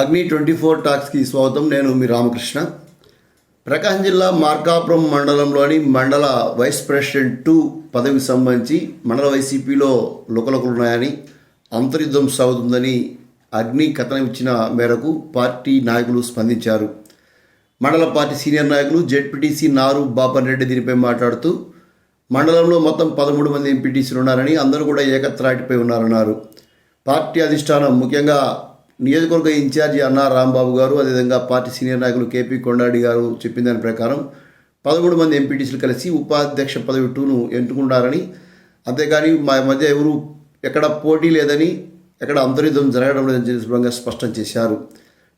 అగ్ని twenty four టాక్స్కి స్వాగతం. నేను మీ రామకృష్ణ. ప్రకాశం జిల్లా మార్కాపురం మండలంలోని మండల వైస్ ప్రెసిడెంట్ టూ పదవికి సంబంధించి మండల వైసీపీలో లుకలుకలు ఉన్నాయని అంతర్యుద్ధం సాగుతుందని అగ్ని కథనం ఇచ్చిన మేరకు పార్టీ నాయకులు స్పందించారు. మండల పార్టీ సీనియర్ నాయకులు జెడ్పీటీసీ నారు బాపన్ రెడ్డి దీనిపై మాట్లాడుతూ మండలంలో మొత్తం పదమూడు మంది ఎంపీటీసీలు ఉన్నారని అందరూ కూడా ఏకత్రాటిపై ఉన్నారన్నారు. పార్టీ అధిష్టానం ముఖ్యంగా నియోజకవర్గ ఇన్ఛార్జి అన్నా రాంబాబు గారు అదేవిధంగా పార్టీ సీనియర్ నాయకులు కేపీ కొండాడి గారు చెప్పిన దాని ప్రకారం పదమూడు మంది ఎంపీటీసీలు కలిసి ఉపాధ్యక్ష పదవి టూను ఎంచుకున్నారని అంతేగాని మా మధ్య ఎవరు ఎక్కడ పోటీ లేదని ఎక్కడ అంతర్యుద్ధం జరగడం లేదని శుభ్రంగా సందర్భంగా స్పష్టం చేశారు.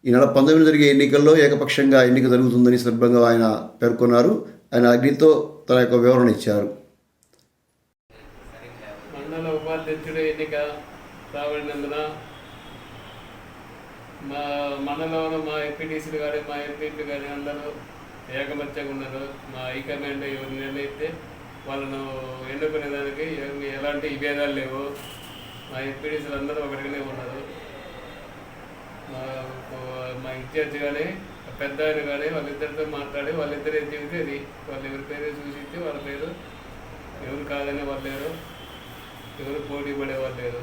ఈ నెల పంతొమ్మిది జరిగే ఎన్నికల్లో ఏకపక్షంగా ఎన్నిక జరుగుతుందని సందర్భంగా ఆయన పేర్కొన్నారు. ఆయన అగ్నితో తన యొక్క వివరణ ఇచ్చారు. మండల ఉపాధ్యక్షుడు ఎన్నిక రాబడినందున మా మండలంలో మా ఎంపీటీసీలు కానీ మా ఎంపీలు కానీ అందరూ ఏకమత్యంగా ఉన్నారు. మా హైకమాండ్ ఎవరు నిర్ణయిస్తే వాళ్ళను ఎన్నుకునే దానికి ఎలాంటి విభేదాలు లేవు. మా ఎంపీడీసీలు అందరూ ఒకటిగానే ఉన్నారు. మా మా ఇన్ఛార్జ్ కానీ పెద్ద ఆయన కానీ వాళ్ళిద్దరితో మాట్లాడి వాళ్ళిద్దరు ఏం చెబితే అది. వాళ్ళు ఎవరి పేరు సూచించి వాళ్ళ పేరు ఎవరు కాదనే వాళ్ళు లేరు. ఎవరు పోటీ పడేవాళ్ళు లేరు.